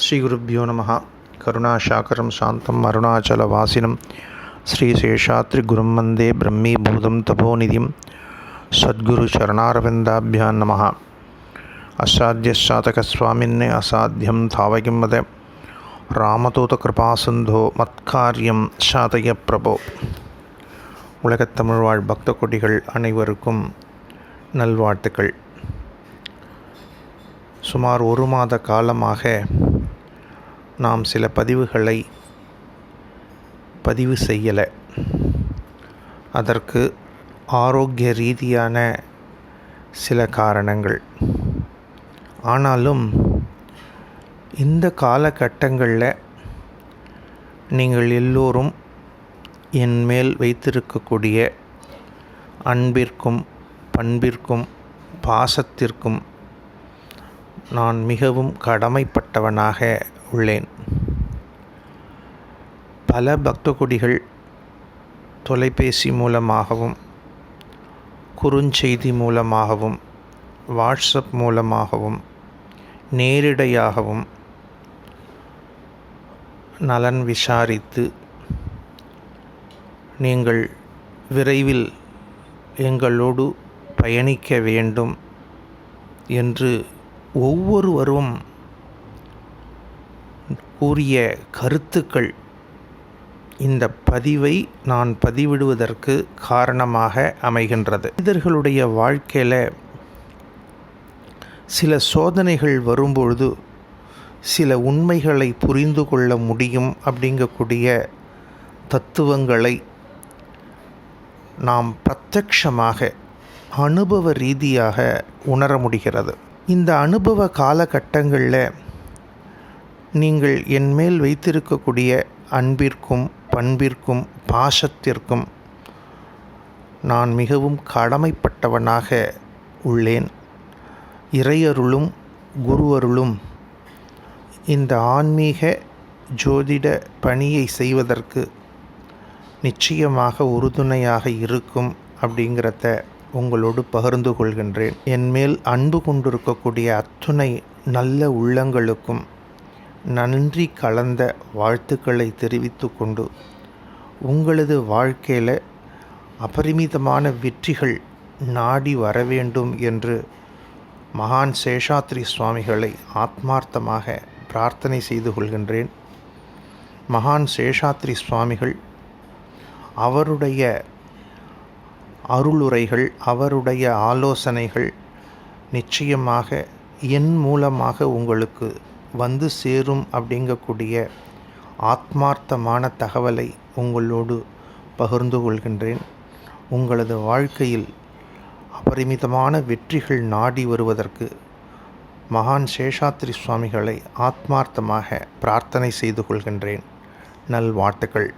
ஸ்ரீகுருப்போ நம கருணாசாகரம் சாந்தம் அருணாச்சலவாசினம். ஸ்ரீசேஷாத்ரிகுரும் வந்தே பிரம்மீபூதம் தபோநிதியும் சத்குரு சரணாரவிந்தாபியான் நம அசாத்தியசாதகஸ்வாமின்னே அசாத்தியம் தாவகிம் வத. ராமதூதகிருபாசிந்தோ மத்காரியம் சாதய பிரபோ. உலகத்தமிழ் வாழ் பக்த கொடிகள் அனைவருக்கும் நல்வாழ்த்துக்கள். சுமார் ஒரு மாத காலமாக நாம் சில பதிவுகளை பதிவு செய்யலை. அதற்கு ஆரோக்கிய ரீதியான சில காரணங்கள். ஆனாலும் இந்த காலகட்டங்களில் நீங்கள் எல்லோரும் என் மேல் வைத்திருக்கக்கூடிய அன்பிற்கும் பண்பிற்கும் பாசத்திற்கும் நான் மிகவும் கடமைப்பட்டவனாக உள்ளேன். பல பக்த கொடிகள் தொலைபேசி மூலமாகவும் குறுஞ்செய்தி மூலமாகவும் வாட்ஸ்அப் மூலமாகவும் நேரிடையாகவும் நலன் விசாரித்து நீங்கள் விரைவில் எங்களோடு பயணிக்க வேண்டும் என்று ஒவ்வொருவரும் கூறிய கருத்துக்கள் இந்த பதிவை நான் பதிவிடுவதற்கு காரணமாக அமைகின்றது. மனிதர்களுடைய வாழ்க்கையில் சில சோதனைகள் வரும்பொழுது சில உண்மைகளை புரிந்து கொள்ள முடியும் அப்படிங்கக்கூடிய தத்துவங்களை நாம் பிரத்யக்ஷமாக அனுபவ ரீதியாக உணர முடிகிறது. இந்த அனுபவ காலகட்டங்களில் நீங்கள் என் மேல் வைத்திருக்கக்கூடிய அன்பிற்கும் பண்பிற்கும் பாசத்திற்கும் நான் மிகவும் கடமைப்பட்டவனாக உள்ளேன். இறையருளும் குருவருளும் இந்த ஆன்மீக ஜோதிட பணியை செய்வதற்கு நிச்சயமாக உறுதுணையாக இருக்கும் அப்படிங்கிறத உங்களோடு பகிர்ந்து கொள்கின்றேன். என் மேல் அன்பு கொண்டிருக்கக்கூடிய அத்துணை நல்ல உள்ளங்களுக்கும் நன்றி கலந்த வாழ்த்துக்களை தெரிவித்து கொண்டு உங்களது வாழ்க்கையில் அபரிமிதமான வெற்றிகள் நாடி வர வேண்டும் என்று மகான் சேஷாத்ரி சுவாமிகளை ஆத்மார்த்தமாக பிரார்த்தனை செய்து கொள்கின்றேன். மகான் சேஷாத்ரி சுவாமிகள் அவருடைய அருளுரைகள் அவருடைய ஆலோசனைகள் நிச்சயமாக என் மூலமாக உங்களுக்கு வந்து சேரும் அப்படிங்கக்கூடிய ஆத்மார்த்தமான தகவலை உங்களோடு பகிர்ந்து கொள்கின்றேன். உங்களது வாழ்க்கையில் அபரிமிதமான வெற்றிகள் நாடி வருவதற்கு மகான் சேஷாத்ரி சுவாமிகளை ஆத்மார்த்தமாக பிரார்த்தனை செய்து கொள்கின்றேன். நல்வாழ்த்துக்கள்.